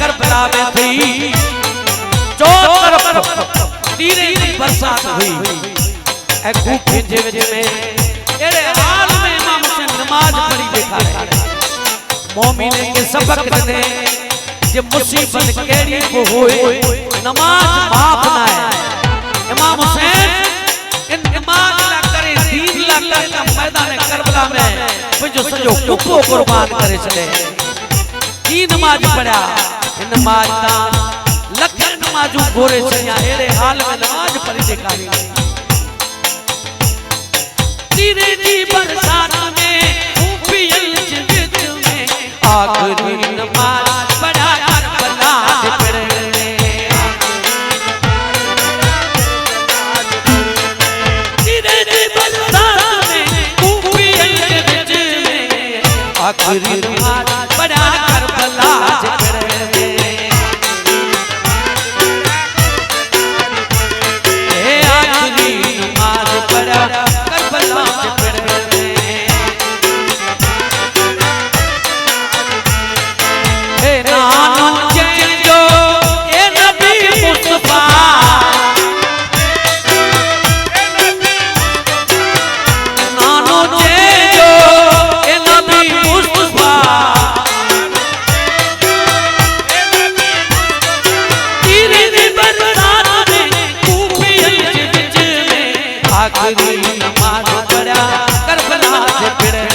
Karbala में थी जो तरफ़ तीरे दी बरसात हुई ए कूफे जे में एड़े हाल में इमाम हुसैन नमाज़ पढ़ी देखा है मोमिन के सबक दे जे मुसीबत केड़ी को होए नमाज़ माफ़ ना है इमाम हुसैन इन नमाज़ ला करे दीन ला करे मैदान करबला में સમજો સમજો કુકો કુરબાન કરે છે ઈ નમાજ પડ્યા એ નમાજ દાન લખર નમાજુ ગોરે છે યા એરે હાલ મે નમાજ પડી દેખાડી. ધીરે જી બરસાત রে આખરી નમાજ પડ્યા કરબલા જકડે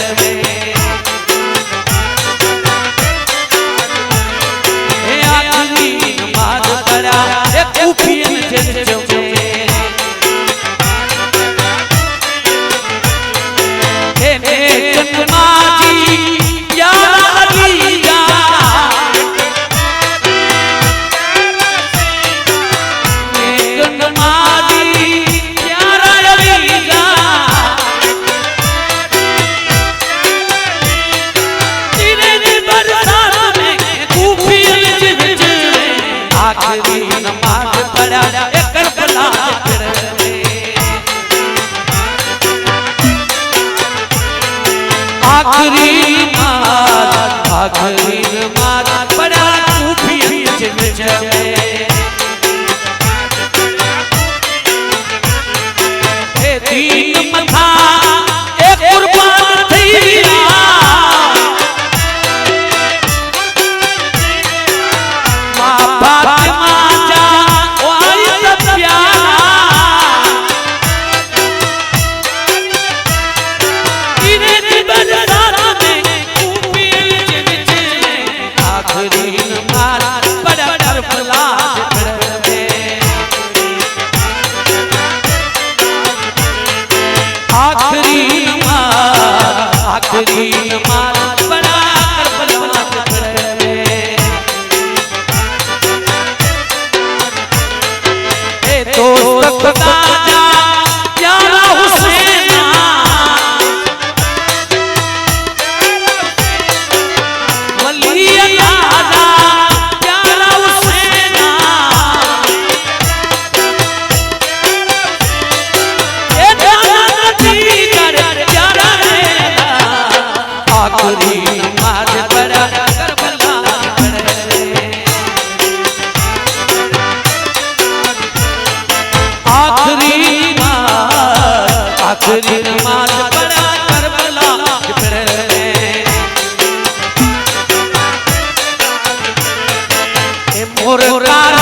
આખરી મારા આખરી મારા પડા ઉઠી જજે রাত্রি तेरी नमाज पढ़ा करबला फिरने ए मोर का